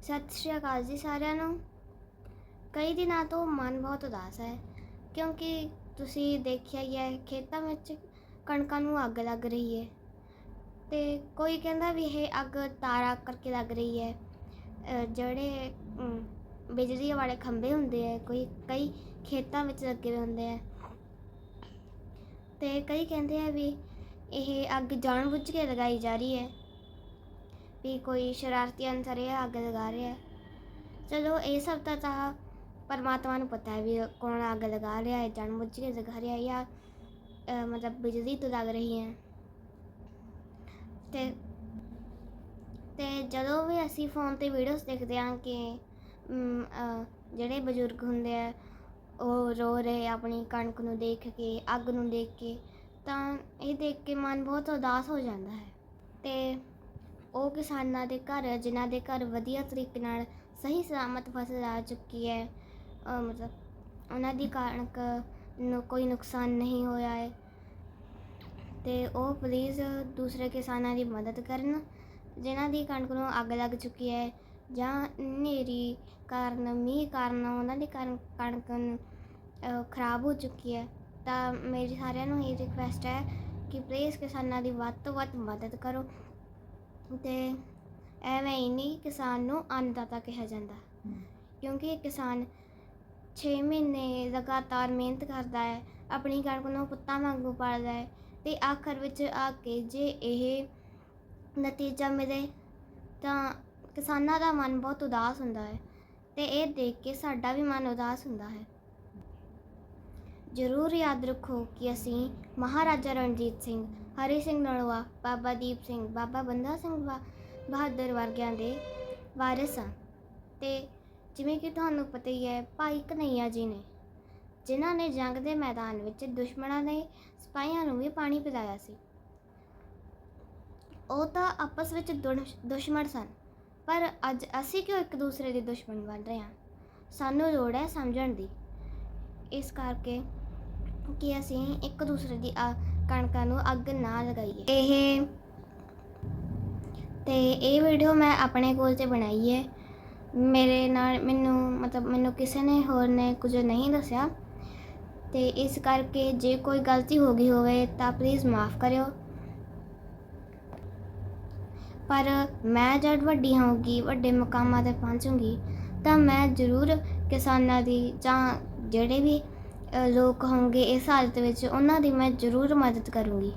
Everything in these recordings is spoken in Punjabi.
ਸਤਿ ਸ਼੍ਰੀ ਅਕਾਲ ਜੀ ਸਾਰਿਆਂ ਨੂੰ। ਕਈ ਦਿਨਾਂ ਤੋਂ ਮਨ ਬਹੁਤ ਉਦਾਸ ਹੈ, ਕਿਉਂਕਿ ਤੁਸੀਂ ਦੇਖਿਆ ਹੀ ਹੈ, ਖੇਤਾਂ ਵਿੱਚ ਕਣਕਾਂ ਨੂੰ ਅੱਗ ਲੱਗ ਰਹੀ ਹੈ ਤੇ ਕੋਈ ਕਹਿੰਦਾ ਵੀ ਇਹ ਅੱਗ ਤਾਰਾ ਕਰਕੇ ਲੱਗ ਰਹੀ ਹੈ। ਜਿਹੜੇ ਬਿਜਲੀ ਵਾਲੇ ਖੰਭੇ ਹੁੰਦੇ ਆ ਕੋਈ, ਕਈ ਖੇਤਾਂ ਵਿੱਚ ਲੱਗੇ ਹੁੰਦੇ ਆ ਤੇ ਕਈ ਕਹਿੰਦੇ ਆ ਵੀ ਇਹ ਅੱਗ ਜਾਣਬੁੱਝ ਕੇ ਲਗਾਈ ਜਾ ਰਹੀ ਹੈ। ਵੀ ਕੋਈ ਸ਼ਰਾਰਤੀ ਅਨਸਰ ਇਹ ਅੱਗ ਲਗਾ ਰਿਹਾ। ਹੈ ਚਲੋ ਇਹ ਸਭ ਤਾਂ ਤਾਂ ਪਰਮਾਤਮਾ ਨੂੰ ਪਤਾ ਹੈ ਵੀ ਕੌਣ ਅੱਗ ਲਗਾ ਰਿਹਾ ਹੈ ਜਾਣਬੁੱਝ ਕੇ ਲਗਾ ਰਿਹਾ ਹੈ ਜਾਂ ਮਤਲਬ ਬਿਜਲੀ ਤੋਂ ਲੱਗ ਰਹੀ ਹੈ। ਤੇ ਤੇ ਜਦੋਂ ਵੀ ਅਸੀਂ ਫੋਨ ਤੇ ਵੀਡੀਓਜ਼ ਦੇਖਦੇ ਹਾਂ ਕਿ ਜਿਹੜੇ ਬਜ਼ੁਰਗ ਹੁੰਦੇ ਆ, ਉਹ ਰੋ ਰਹੇ ਆਪਣੀ ਕਣਕ ਨੂੰ ਦੇਖ ਕੇ, ਅੱਗ ਨੂੰ ਦੇਖ ਕੇ, ਤਾਂ ਇਹ ਦੇਖ ਕੇ ਮਨ ਬਹੁਤ ਉਦਾਸ ਹੋ ਜਾਂਦਾ ਹੈ। ਤੇ ਉਹ ਕਿਸਾਨਾਂ ਦੇ ਘਰ, ਜਿਨ੍ਹਾਂ ਦੇ ਘਰ ਵਧੀਆ ਤਰੀਕੇ ਨਾਲ ਸਹੀ ਸਲਾਮਤ ਫਸਲ ਆ ਚੁੱਕੀ ਹੈ। ਮਤਲਬ ਉਹਨਾਂ ਦੀ ਕਣਕ ਨੂੰ ਕੋਈ ਨੁਕਸਾਨ ਨਹੀਂ ਹੋਇਆ ਹੈ। ਤੇ ਉਹ ਪਲੀਜ਼ ਦੂਸਰੇ ਕਿਸਾਨਾਂ ਦੀ ਮਦਦ ਕਰਨ, ਜਿਨ੍ਹਾਂ ਦੀ ਕਣਕ ਨੂੰ ਅੱਗ ਲੱਗ ਚੁੱਕੀ ਹੈ ਜਾਂ ਹਨੇਰੀ ਕਾਰਨ, ਮੀਂਹ ਕਾਰਨ ਉਹਨਾਂ ਦੀ ਕਣ- ਕਣਕ ਖਰਾਬ ਹੋ ਚੁੱਕੀ ਹੈ। ਤਾਂ ਮੇਰੀ ਸਾਰਿਆਂ ਨੂੰ ਇਹ ਰਿਕੁਐਸਟ ਹੈ ਕਿ ਪਲੀਜ਼ ਕਿਸਾਨਾਂ ਦੀ ਵੱਧ ਤੋਂ ਵੱਧ ਮਦਦ ਕਰੋ। ਤੇ ਐਵੇਂ ਹੀ ਨਹੀਂ ਕਿਸਾਨ ਨੂੰ ਅੰਨਦਾਤਾ ਕਿਹਾ ਜਾਂਦਾ। ਕਿਉਂਕਿ ਕਿਸਾਨ 6 ਮਹੀਨੇ ਲਗਾਤਾਰ ਮਿਹਨਤ ਕਰਦਾ ਹੈ ਆਪਣੀ ਕਣਕ ਨੂੰ ਪੁੱਤਾਂ ਵਾਂਗੂ ਪਾਲਦਾ ਹੈ ਤੇ ਆਖਰ ਵਿੱਚ ਆ ਕੇ ਜੇ ਇਹ ਨਤੀਜਾ ਮਿਲੇ ਤਾਂ ਕਿਸਾਨਾਂ ਦਾ ਮਨ ਬਹੁਤ ਉਦਾਸ ਹੁੰਦਾ ਹੈ ਤੇ ਇਹ ਦੇਖ ਕੇ ਸਾਡਾ ਵੀ ਮਨ ਉਦਾਸ ਹੁੰਦਾ ਹੈ। ਜ਼ਰੂਰ ਯਾਦ ਰੱਖੋ ਕਿ ਅਸੀਂ ਮਹਾਰਾਜਾ ਰਣਜੀਤ ਸਿੰਘ, ਹਰੀ ਸਿੰਘ ਨਲਵਾ ਬਾਬਾ ਦੀਪ ਸਿੰਘ, ਬਾਬਾ ਬੰਦਾ ਸਿੰਘ ਬਹਾ- ਬਹਾਦਰ ਵਰਗਿਆਂ ਦੇ ਵਾਰਿਸ ਹਾਂ। ਤੇ ਜਿਵੇਂ ਕਿ ਤੁਹਾਨੂੰ ਪਤਾ ਹੀ ਹੈ, ਭਾਈ ਕਨਈਆ ਜੀ ਨੇ, ਜਿਨ੍ਹਾਂ ਨੇ ਜੰਗ ਦੇ ਮੈਦਾਨ ਵਿੱਚ ਦੁਸ਼ਮਣਾਂ ਦੇ ਸਿਪਾਹੀਆਂ ਨੂੰ ਵੀ ਪਾਣੀ ਪਿਲਾਇਆ ਸੀ। ਉਹ ਤਾਂ ਆਪਸ ਵਿੱਚ ਦੁਸ਼- ਦੁਸ਼ਮਣ ਸਨ, ਪਰ ਅੱਜ ਅਸੀਂ ਕਿਉਂ ਇੱਕ ਦੂਸਰੇ ਦੇ ਦੁਸ਼ਮਣ ਬਣ ਰਹੇ ਹਾਂ? ਸਾਨੂੰ ਲੋੜ ਹੈ ਸਮਝਣ ਦੀ। ਇਸ ਕਰਕੇ ਕਿ ਅਸੀਂ ਇੱਕ ਦੂਸਰੇ ਦੀ ਆ- ਕਣਕਾਂ ਨੂੰ ਅੱਗ ਨਾ ਲਗਾਈਏ। ਇਹ, ਤੇ ਇਹ ਵੀਡੀਓ ਮੈਂ ਆਪਣੇ ਕੋਲ ਤੇ ਬਣਾਈ ਹੈ। ਮੇਰੇ ਨਾਲ ਮੈਨੂੰ, ਮਤਲਬ ਮੈਨੂੰ ਕਿਸੇ ਨੇ ਹੋਰ ਨੇ ਕੁਝ ਨਹੀਂ ਦੱਸਿਆ। ਤੇ ਇਸ ਕਰਕੇ ਜੇ ਕੋਈ ਗਲਤੀ ਹੋ ਗਈ ਹੋਵੇ ਤਾਂ ਪਲੀਜ਼ ਮਾਫ ਕਰਿਓ। ਪਰ ਮੈਂ ਜਦ ਵੱਡੀ ਹੋਊਗੀ, ਵੱਡੇ ਮਕਾਮਾਂ ਤੇ ਪਹੁੰਚੂੰਗੀ, ਤਾਂ ਮੈਂ ਜ਼ਰੂਰ ਕਿਸਾਨਾਂ ਦੀ ਜਾਂ ਜਿਹੜੇ ਵੀ ਲੋਕ ਹੋਣਗੇ ਇਸ ਹਾਲਤ ਵਿੱਚ, ਉਹਨਾਂ ਦੀ ਮੈਂ ਜ਼ਰੂਰ ਮਦਦ ਕਰੂੰਗੀ।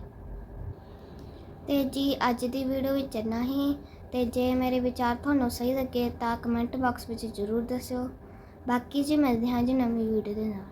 ਤੇ ਜੀ, ਅੱਜ ਦੀ ਵੀਡੀਓ ਵਿੱਚ ਇੰਨਾ ਹੀ। ਤੇ ਜੇ ਮੇਰੇ ਵਿਚਾਰ ਤੁਹਾਨੂੰ ਸਹੀ ਲੱਗੇ ਤਾਂ ਕਮੈਂਟ ਬਾਕਸ ਵਿੱਚ ਜ਼ਰੂਰ ਦੱਸਿਓ। ਬਾਕੀ ਜੀ, ਮਿਲਦੇ ਹਾਂ ਜੀ ਨਵੀਂ ਵੀਡੀਓ ਦੇ ਨਾਲ।